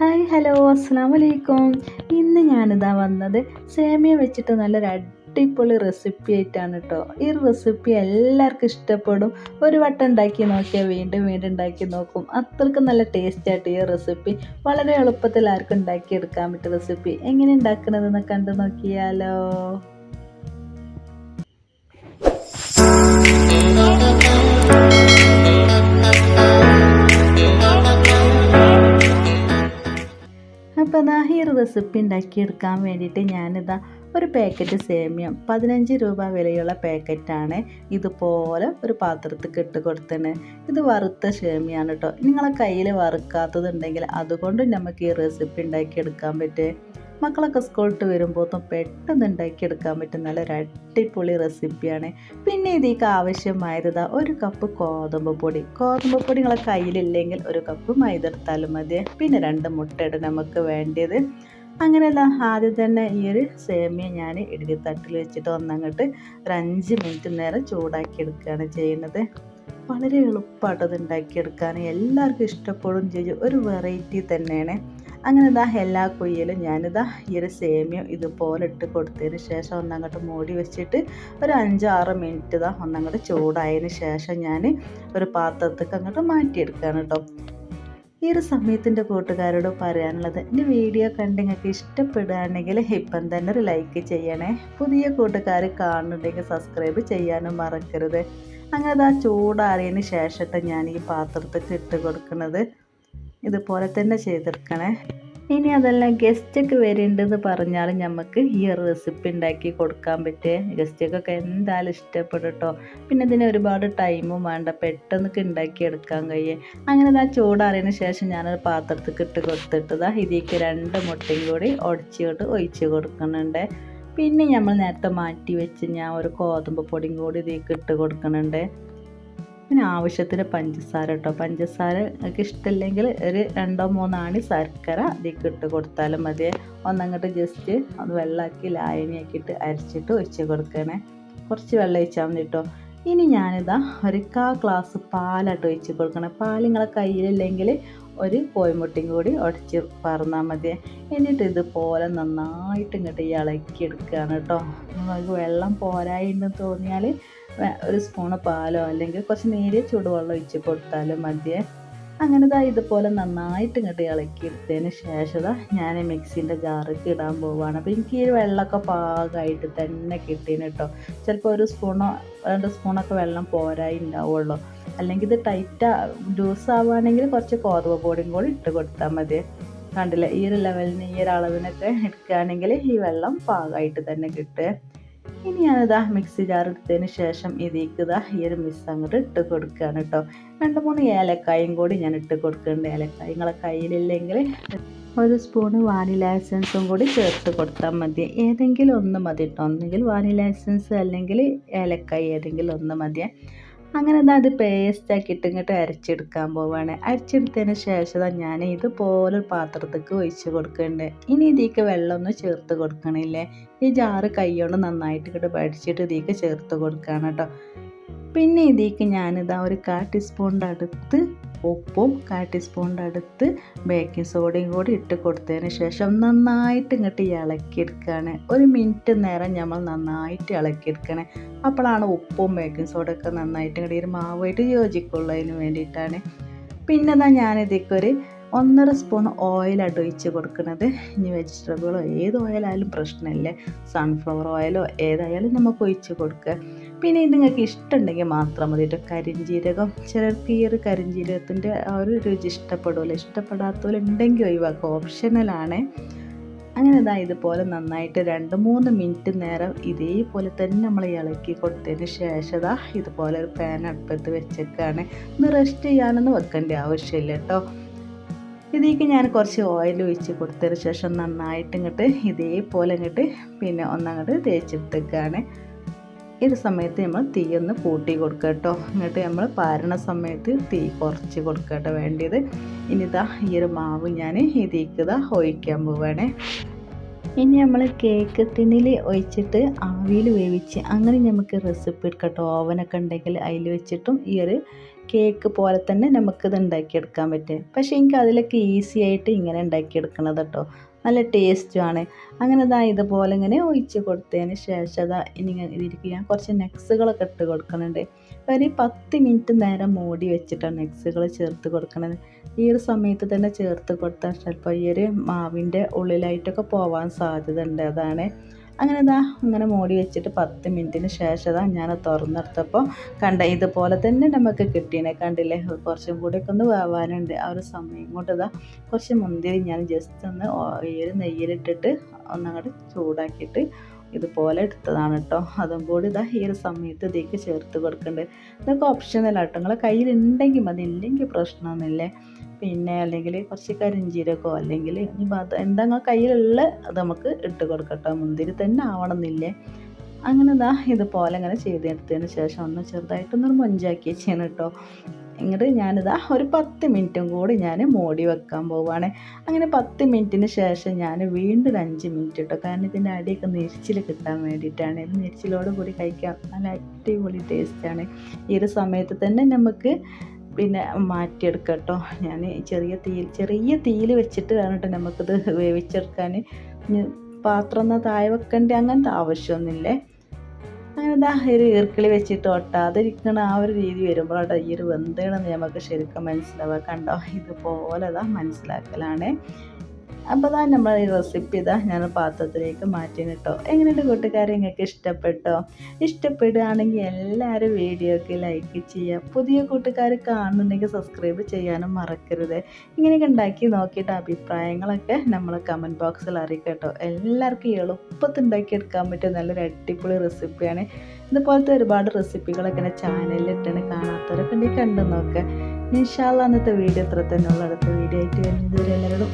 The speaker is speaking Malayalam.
ഹായ് ഹലോ അസ്സാം വലൈക്കും ഇന്ന് ഞാനിതാ വന്നത് സേമിയ വെച്ചിട്ട് നല്ലൊരു അടിപൊളി റെസിപ്പി ആയിട്ടാണ് കേട്ടോ ഈ റെസിപ്പി എല്ലാവർക്കും ഇഷ്ടപ്പെടും. ഒരു വട്ടം ഉണ്ടാക്കി നോക്കിയാൽ വീണ്ടും വീണ്ടും ഉണ്ടാക്കി നോക്കും. അത്രയ്ക്ക് നല്ല ടേസ്റ്റ് ആയിട്ട് ഈ റെസിപ്പി വളരെ എളുപ്പത്തിൽ ആർക്കും ഉണ്ടാക്കിയെടുക്കാൻ പറ്റിയ റെസിപ്പി എങ്ങനെ ഉണ്ടാക്കുന്നതെന്ന് കണ്ടു നോക്കിയാലോ? റെസിപ്പി ഉണ്ടാക്കിയെടുക്കാൻ വേണ്ടിയിട്ട് ഞാനിതാ ഒരു പാക്കറ്റ് സേമിയം പതിനഞ്ച് രൂപ വിലയുള്ള പാക്കറ്റാണ് ഇതുപോലെ ഒരു പാത്രത്തിൽ ഇട്ട് കൊടുത്തത്. ഇത് വറുത്ത സേമിയാണ് കേട്ടോ നിങ്ങളെ കയ്യിൽ വറുക്കാത്തതുണ്ടെങ്കിൽ അതുകൊണ്ട് നമുക്ക് ഈ റെസിപ്പി ഉണ്ടാക്കിയെടുക്കാൻ പറ്റും. മക്കളൊക്കെ സ്കൂളിട്ട് വരുമ്പോഴത്തും പെട്ടെന്ന് ഉണ്ടാക്കിയെടുക്കാൻ പറ്റും നല്ലൊരു അടിപൊളി റെസിപ്പിയാണ് പിന്നെ ഇതിലേക്ക് ആവശ്യമായത് ഒരു കപ്പ് ഗോതമ്പ് പൊടി. ഗോതമ്പ് പൊടി നിങ്ങളെ കയ്യിലില്ലെങ്കിൽ ഒരു കപ്പ് മൈദ എടുത്താലും മതി. പിന്നെ രണ്ട് മുട്ടയുടെ നമുക്ക് വേണ്ടിയത്. അങ്ങനെയല്ല ആദ്യം തന്നെ ഈ ഒരു സേമിയ ഞാൻ ഇഡ്ഡലി തട്ടിൽ വെച്ചിട്ട് ഒന്നങ്ങോട്ട് ഒരു അഞ്ച് മിനിറ്റ് നേരം ചൂടാക്കി എടുക്കുകയാണ് ചെയ്യുന്നത്. വളരെ എളുപ്പമായിട്ട് അത് ഉണ്ടാക്കിയെടുക്കാൻ എല്ലാവർക്കും ഇഷ്ടപ്പെടും ചെയ്യും. ഒരു വെറൈറ്റി തന്നെയാണ്. അങ്ങനെ ഇതാ എല്ലാ കുയ്യലും ഞാനിതാ ഈ ഒരു സേമിയ ഇതുപോലെ ഇട്ട് കൊടുത്തതിന് ശേഷം ഒന്നങ്ങോട്ട് മൂടി വെച്ചിട്ട് ഒരു അഞ്ചാറ് മിനിറ്റ് ഇതാ ഒന്നങ്ങോട്ട് ചൂടായതിന് ശേഷം ഞാൻ ഒരു പാത്രത്തേക്ക് അങ്ങോട്ട് മാറ്റിയെടുക്കുകയാണ് കേട്ടോ. ഈ ഒരു സമയത്തിന്റെ കൂട്ടുകാരോട് പറയാനുള്ളത്? എന്റെ വീഡിയോ കണ്ട് നിങ്ങൾക്ക് ഇഷ്ടപ്പെടുകയാണെങ്കിൽ ഇപ്പം തന്നെ ഒരു ലൈക്ക് ചെയ്യണേ. പുതിയ കൂട്ടുകാർ കാണുന്നുണ്ടെങ്കിൽ സബ്സ്ക്രൈബ് ചെയ്യാനും മറക്കരുത്. അങ്ങനെ അത് ആ ചൂടാറിയതിന് ശേഷത്തെ ഞാൻ ഈ പാത്രത്തിൽ ഇട്ട് കൊടുക്കുന്നത്. ഇതുപോലെ തന്നെ ചെയ്തെടുക്കണേ. ഇനി അതല്ല ഗസ്റ്റൊക്കെ വരുന്നുണ്ടെന്ന് പറഞ്ഞാൽ നമുക്ക് ഈ ഒരു റെസിപ്പി ഉണ്ടാക്കി കൊടുക്കാൻ പറ്റേ. ഗസ്റ്റൊക്കെ എന്തായാലും ഇഷ്ടപ്പെടട്ടോ പിന്നെ ഇതിന് ഒരുപാട് ടൈമും വേണ്ട. പെട്ടെന്നൊക്കെ ഉണ്ടാക്കി എടുക്കാൻ കഴിയേ. അങ്ങനെ ആ ചൂടാറിയതിന് ശേഷം ഞാനൊരു പാത്രത്തിൽ ഇട്ട് കൊടുത്തിട്ടതാ ഇതിലേക്ക് രണ്ട് മുട്ടയും കൂടി ഉടച്ചിട്ട് ഒഴിച്ച് കൊടുക്കുന്നുണ്ട്. പിന്നെ നമ്മൾ നേരത്തെ മാറ്റി വെച്ച് ഞാൻ ഒരു ഗോതമ്പ് പൊടിയും കൂടി ഇതിലേക്ക് ഇട്ട് കൊടുക്കുന്നുണ്ട്. പിന്നെ ആവശ്യത്തിന് പഞ്ചസാര കേട്ടോ പഞ്ചസാര ഒക്കെ ഇഷ്ടമില്ലെങ്കിൽ ഒരു രണ്ടോ മൂന്നോ ആണി ശർക്കര ഇതിലേക്ക് ഇട്ട് കൊടുത്താലും മതി. ഒന്നങ്ങോട്ട് ജസ്റ്റ് ഒന്ന് വെള്ളമാക്കി ലായനിയാക്കിയിട്ട് അരച്ചിട്ട് ഒഴിച്ച് കൊടുക്കണേ. കുറച്ച് വെള്ളം ഒഴിച്ചാൽ മതി കേട്ടോ ഇനി ഞാനിതാ ഒരു കാ ഗ്ലാസ് പാലായിട്ട് ഒഴിച്ച് കൊടുക്കണേ. പാൽ നിങ്ങളെ കയ്യിലില്ലെങ്കിൽ ഒരു കോഴിമുട്ടയും കൂടി ഉടച്ച് പറന്നാൽ മതി എന്നിട്ട് ഇതുപോലെ നന്നായിട്ട് ഇങ്ങോട്ട് ഇളക്കി എടുക്കുകയാണ് കേട്ടോ. നമുക്ക് വെള്ളം പോരായിണ്ടെന്ന് തോന്നിയാൽ ഒരു സ്പൂണ് പാലോ അല്ലെങ്കിൽ കുറച്ച് നേരിയ ചൂടുവെള്ളം ഒഴിച്ച് കൊടുത്താലും മതിയേ. അങ്ങനെ ഇതാ ഇതുപോലെ നന്നായിട്ട് ഇങ്ങോട്ട് ഇളക്കി എടുത്തതിന് ശേഷം ഞാൻ മിക്സിന്റെ ജാറിക്ക് ഇടാൻ പോവുകയാണ് അപ്പോൾ എനിക്ക് ഈ വെള്ളമൊക്കെ പാകമായിട്ട് തന്നെ കിട്ടീന് കേട്ടോ. ചിലപ്പോൾ ഒരു സ്പൂണോ രണ്ട് സ്പൂണൊക്കെ വെള്ളം പോരായി ഉണ്ടാവുള്ളൂ. അല്ലെങ്കിൽ ഇത് ടൈറ്റ് ലൂസ് ആവുകയാണെങ്കിൽ കുറച്ച് കോതുവ പൊടിയും കൂടി ഇട്ട് കൊടുത്താൽ മതി. കണ്ടില്ല ഈ ഒരു ലെവലിന് ഈ ഒരു അളവിനൊക്കെ എടുക്കുകയാണെങ്കിൽ ഈ വെള്ളം പാകമായിട്ട് തന്നെ കിട്ടുക. ഇനി ഞാനിതാ മിക്സി ജാർ എടുത്തതിന് ശേഷം ഇതിലേക്ക് ഇതാ ഈ ഒരു മിക്സ് അങ്ങോട്ട് ഇട്ട് കൊടുക്കുകയാണ് കേട്ടോ. രണ്ട് മൂന്ന് ഏലക്കായും കൂടി ഞാൻ ഇട്ട് കൊടുക്കുന്നുണ്ട്. ഏലക്കായ നിങ്ങളെ കയ്യിലില്ലെങ്കിൽ ഒരു സ്പൂണ് വാനില എസൻസും കൂടി ചേർത്ത് കൊടുത്താൽ മതി. ഏതെങ്കിലും ഒന്ന് മതി കേട്ടോ. ഒന്നെങ്കിൽ വാനില എസൻസ് അല്ലെങ്കിൽ ഏലക്കായ ഏതെങ്കിലും ഒന്ന് മതിയേ. അങ്ങനെ എന്താ അത് പേസ്റ്റ് ആക്കിയിട്ട് ഇങ്ങോട്ട് അരച്ചെടുക്കാൻ പോവാണ്. അരച്ചെടുത്തതിന് ശേഷം ഞാൻ ഇതുപോലെ ഒരു പാത്രത്തേക്ക് ഒഴിച്ച് കൊടുക്കുന്നുണ്ട് ഇനി ഇതിലേക്ക് വെള്ളമൊന്നും ചേർത്ത് കൊടുക്കണില്ലേ. ഈ ജാറ് കൈകൊണ്ട് നന്നായിട്ട് ഇങ്ങോട്ട് പഠിച്ചിട്ട് ഇതിലേക്ക് ചേർത്ത് കൊടുക്കുകയാണ് കേട്ടോ പിന്നെ ഇതിലേക്ക് ഞാനിതാ ഒരു കാ ടീസ്പൂണിന്റെ അടുത്ത് ഉപ്പും കാൽ ടീസ്പൂണിന്റെ അടുത്ത് ബേക്കിംഗ് സോഡയും കൂടി ഇട്ട് കൊടുത്തതിന് ശേഷം നന്നായിട്ട് ഇങ്ങോട്ട് ഇളക്കിയെടുക്കുകയാണ്. ഒരു മിനിറ്റ് നേരം നമ്മൾ നന്നായിട്ട് ഇളക്കിയെടുക്കണേ അപ്പോഴാണ് ഉപ്പും ബേക്കിംഗ് സോഡയൊക്കെ നന്നായിട്ട് ഇങ്ങോട്ട് ഈ മാവായിട്ട് യോജിക്കുള്ളതിന് വേണ്ടിയിട്ടാണ്. പിന്നെ എന്നാൽ ഞാനിതിക്കൊരു ഒന്നര സ്പൂൺ ഓയിലാണ് ഒഴിച്ച് കൊടുക്കുന്നത്. ഇനി വെജിറ്റബിളോ ഏത് ഓയിലായാലും പ്രശ്നമില്ല. സൺഫ്ലവർ ഓയിലോ ഏതായാലും നമുക്ക് ഒഴിച്ച് കൊടുക്കുക. പിന്നെ ഇത് നിങ്ങൾക്ക് ഇഷ്ടമുണ്ടെങ്കിൽ മാത്രം മതി കേട്ടോ. കരിഞ്ജീരകം ചിലർക്ക് ഈ ഒരു കരിഞ്ജീരകത്തിന്റെ ആ ഒരു രുചി ഇഷ്ടപ്പെടുമല്ലോ ഇഷ്ടപ്പെടാത്തവരുണ്ടെങ്കിൽ ഒഴിവാക്കുക. ഓപ്ഷണലാണ് അങ്ങനെ ഇതാ ഇതുപോലെ നന്നായിട്ട് രണ്ട് മൂന്ന് മിനിറ്റ് നേരം ഇതേപോലെ തന്നെ നമ്മൾ ഇളക്കി കൊടുത്തതിന് ശേഷം ഇതുപോലെ ഒരു പാൻ അടുപ്പത്ത് വെച്ചേക്കാണ്. ഒന്ന് റെസ്റ്റ് ചെയ്യാനൊന്നും വെക്കേണ്ട ആവശ്യമില്ല കേട്ടോ. ഇതിലേക്ക് ഞാൻ കുറച്ച് ഓയിൽ ഒഴിച്ച് കൊടുത്തതിന് ശേഷം നന്നായിട്ട് ഇങ്ങോട്ട് ഇതേപോലെ ഇങ്ങോട്ട് പിന്നെ ഒന്നങ്ങോട്ട് തേച്ചെടുത്തേക്കാണ്. ഇത് സമയത്ത് നമ്മൾ തീ ഒന്ന് കൂട്ടി കൊടുക്കുക കേട്ടോ. എന്നിട്ട് നമ്മൾ പാരണ സമയത്ത് തീ കുറച്ച് കൊടുക്കുക കേട്ടോ വേണ്ടിയത്. ഇനി ഇതാ ഈ ഒരു മാവ് ഞാൻ ഈ ഇതാ ഒഴിക്കാൻ പോവുകയാണേ. ഇനി നമ്മൾ കേക്ക് ടിന്നിൽ ഒഴിച്ചിട്ട് ആവിയിൽ വേവിച്ച് അങ്ങനെ നമുക്ക് റെസിപ്പി എടുക്കട്ടോ. ഓവനൊക്കെ ഉണ്ടെങ്കിൽ അതിൽ വെച്ചിട്ടും ഈ ഒരു കേക്ക് പോലെ തന്നെ നമുക്കിത് ഉണ്ടാക്കിയെടുക്കാൻ പറ്റും. പക്ഷേ എനിക്ക് അതിലൊക്കെ ഈസി ആയിട്ട് ഇങ്ങനെ ഉണ്ടാക്കിയെടുക്കണത് കേട്ടോ. നല്ല ടേസ്റ്റുമാണ് അങ്ങനെ ഇതാ ഇതുപോലെ ഇങ്ങനെ ഒഴിച്ച് കൊടുത്തതിന് ശേഷം അതാ ഇനി ഇതിലേക്ക് ഞാൻ കുറച്ച് നെക്സുകളൊക്കെ ഇട്ട് കൊടുക്കുന്നുണ്ട്. ഒരു പത്ത് മിനിറ്റ് നേരം മൂടി വെച്ചിട്ടാണ് നെക്സുകൾ ചേർത്ത് കൊടുക്കുന്നത് ഈ ഒരു സമയത്ത് തന്നെ ചേർത്ത് കൊടുത്താൽ ചിലപ്പോൾ ഈ ഒരു മാവിന്റെ ഉള്ളിലായിട്ടൊക്കെ പോകാൻ സാധ്യത ഉണ്ട്. അതാണ് അങ്ങനെ ഇതാ അങ്ങനെ മൂടി വെച്ചിട്ട് പത്ത് മിനിറ്റിന് ശേഷം ഇതാ ഞാൻ തുറന്നെടുത്തപ്പോൾ കണ്ട ഇതുപോലെ തന്നെ നമുക്ക് കിട്ടീനെ കണ്ടില്ലേ? കുറച്ചും കൂടിയൊക്കെ ഒന്ന് വേവാനുണ്ട്. ആ ഒരു സമയം കൊണ്ട് ഇതാ കുറച്ച് മുന്തിരി ഞാൻ ജസ്റ്റ് ഒന്ന് ഈ ഒരു നെയ്യിലിട്ടിട്ട് ഒന്നങ്ങോട്ട് ചൂടാക്കിയിട്ട് ഇതുപോലെ എടുത്തതാണ് കേട്ടോ അതും കൂടി ഇതാ ഈ ഒരു സമയത്ത് ഇതിലേക്ക് ചേർത്ത് കൊടുക്കേണ്ടത് ഇതൊക്കെ ഓപ്ഷണൽ ആട്ടോ. നിങ്ങളെ കയ്യിലുണ്ടെങ്കിൽ മതി. ഇല്ലെങ്കിൽ പ്രശ്നമൊന്നുമില്ലേ. പിന്നെ അല്ലെങ്കിൽ കുറച്ച് കരിഞ്ചീരകമോ അല്ലെങ്കിൽ എന്താ നിങ്ങൾ കയ്യിലുള്ള അത് നമുക്ക് ഇട്ട് കൊടുക്കട്ടോ മുന്തിരി തന്നെ ആവണമെന്നില്ലേ. അങ്ങനെ ഇതാ ഇതുപോലെ ഇങ്ങനെ ചെയ്തെടുത്തതിന് ശേഷം ഒന്ന് ചെറുതായിട്ടൊന്നൊരു മൊഞ്ചാക്കി വെച്ചാണ് കേട്ടോ ഇങ്ങോട്ട് ഞാനിതാ ഒരു പത്ത് മിനിറ്റും കൂടി ഞാൻ മോടി വെക്കാൻ പോവുകയാണ് അങ്ങനെ പത്ത് മിനിറ്റിന് ശേഷം ഞാൻ വീണ്ടും ഒരു അഞ്ച് മിനിറ്റ് ഇട്ടോ. കാരണം ഇതിന്റെ അടിയൊക്കെ നെരിച്ചിൽ കിട്ടാൻ വേണ്ടിയിട്ടാണ്. ഇത് നെരിച്ചിലോട് കൂടി കഴിക്കാൻ നല്ല അടിപൊളി ടേസ്റ്റാണ് ഈ ഒരു സമയത്ത് തന്നെ നമുക്ക് പിന്നെ മാറ്റിയെടുക്കാം കേട്ടോ. ഞാൻ ചെറിയ തീയിൽ ചെറിയ തീയിൽ വെച്ചിട്ട് വേണം കേട്ടോ നമുക്കിത് വേവിച്ചെടുക്കാൻ പാത്രം ഒന്ന് താഴെ വെക്കേണ്ട? അങ്ങനത്തെ ആവശ്യമൊന്നുമില്ലേ. ഇതാ ഒരു ഈർക്കിളി വെച്ചിട്ട് ഒട്ടാതിരിക്കണ ആ ഒരു രീതി വരുമ്പോഴാട്ടോ ഈ ഒരു വെന്തേണെന്ന് നമുക്ക് ശരിക്കും മനസ്സിലാവുക. കണ്ടോ? ഇതുപോലെ ഇതാ മനസ്സിലാക്കലാണ്. അപ്പോൾ ഇതാ നമ്മൾ ഈ റെസിപ്പി ഇതാ ഞാൻ പാത്രത്തിലേക്ക് മാറ്റി കേട്ടോ എങ്ങനെയുണ്ട് കൂട്ടുകാരെ? നിങ്ങൾക്ക് ഇഷ്ടപ്പെട്ടോ? ഇഷ്ടപ്പെടുകയാണെങ്കിൽ എല്ലാവരും വീഡിയോക്ക് ലൈക്ക് ചെയ്യുക പുതിയ കൂട്ടുകാർ കാണുന്നുണ്ടെങ്കിൽ സബ്സ്ക്രൈബ് ചെയ്യാനും മറക്കരുത്. ഇങ്ങനെയൊക്കെ ഉണ്ടാക്കി നോക്കിയിട്ട് അഭിപ്രായങ്ങളൊക്കെ നമ്മൾ കമന്റ് ബോക്സിൽ അറിയിക്കട്ടോ എല്ലാവർക്കും എളുപ്പത്തിൽ ഉണ്ടാക്കിയെടുക്കാൻ പറ്റിയ നല്ലൊരു അടിപൊളി റെസിപ്പിയാണ് ഇതുപോലത്തെ ഒരുപാട് റെസിപ്പികളൊക്കെ എന്റെ ചാനലിൽ ഇട്ടാണ് കാണാത്തവരൊക്കെ ഉണ്ടെങ്കിൽ കണ്ടു നോക്കുക ഇൻഷാല്ല അന്നത്തെ വീഡിയോ ഇത്ര തന്നെ ഉള്ള. അടുത്ത വീഡിയോ ആയിട്ട് വരുന്നത് എല്ലാവരോടും